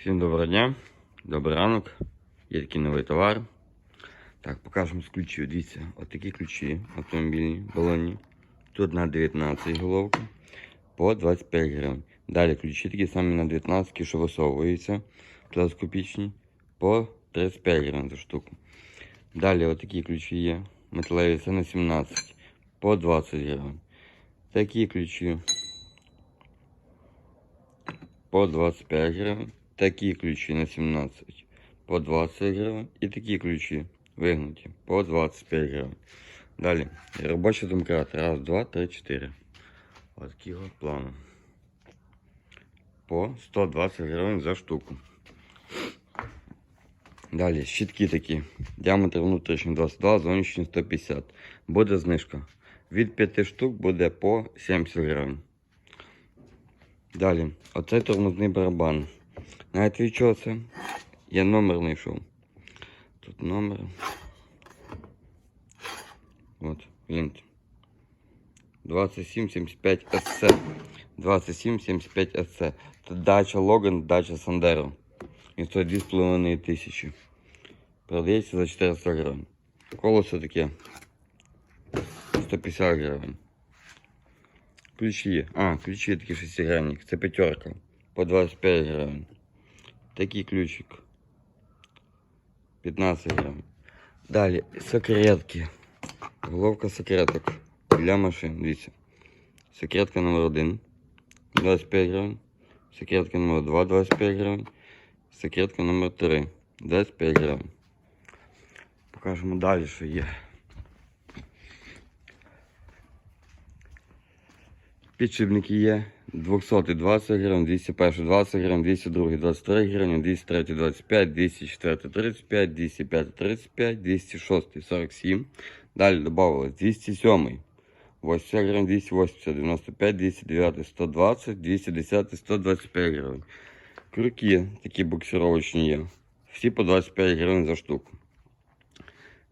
Всім доброго дня, добрий ранок. Є такий новий товар. Так, покажемо з ключів. Дивіться, отакі ключі автомобільні, балонні. Тут на 19 головка по 25 гривень. Далі ключі такі самі на 19, що висовуються, телескопічні, по 35 гривень за штуку. Далі отакі ключі є. Металеві це на 17, по 20 гривень. Такі ключі по 25 гривень. Такі ключі на 17 по 20 гривень. І такі ключі вигнуті по 25 гривень. Далі робочий домкрат. Раз, два, три, чотири. Ось такого плану. По 120 гривень за штуку. Далі щітки такі. Діаметр внутрішній 22, зовнішній 150. Буде знижка. Від 5 штук буде по 70 гривень. Далі, оцей тормозний барабан. Знаєте від чого це? Я номер знайшов. Тут номер. От, гляньте. 2775 SC. 2775 SC. Це дача Логан, дача Сандеро. Він стоїть 2,5 тисячі. Продається за 400 гривень. Колесо таке. 150 гривень. Ключі. А, ключі такі шестигранник. Це п'ятерка. По 25 гривень. Такий ключик. 15 гривень. Далі секретки. Головка секреток. Для машин. Дивіться. Секретка номер 1. 25 гривень. Секретка номер 2, 25 гривень. Секретка номер 3. 25 гривень. Покажемо далі, що є. Підшипники є 200 20 гривень, 201 20 гривень, 202 23 гривні, 203 25, 204 35, 205 35, 206 47. Далі додавалось 207 80 гривень, 280, 95, 209, 120, 210, 125 гривень. Крюки такі буксировочні є. Всі по 25 гривень за штуку.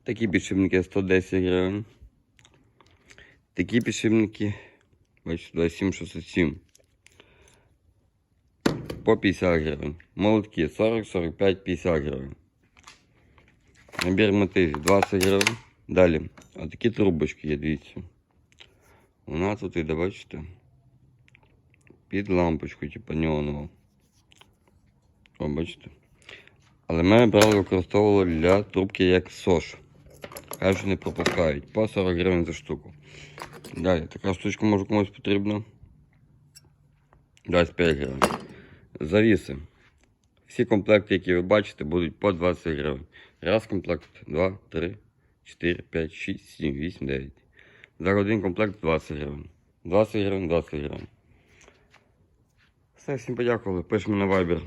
Такі підшипники 110 гривень. Такі підшипники Бачите, 2767. По 50 гривень. Молотки 40, 45, 50 гривень. Набір мотивів 20 гривень. Далі. Отакі трубочки є, дивіться. Вона тут іде, бачите? Під лампочку, типу неонову. О, бачите? Але ми брали використовували для трубки як сош. Кажуть, не пропускають. По 40 гривень за штуку. Далі, така штучка може комусь потрібна. 25 гривень. Завіси. Всі комплекти, які ви бачите, будуть по 20 гривень. Раз комплект, 2, 3, 4, 5, 6, 7, 8, 9. За один комплект 20 гривень. 20 гривень, 20 гривень. Все, всім подякували. Пишемо на Viber.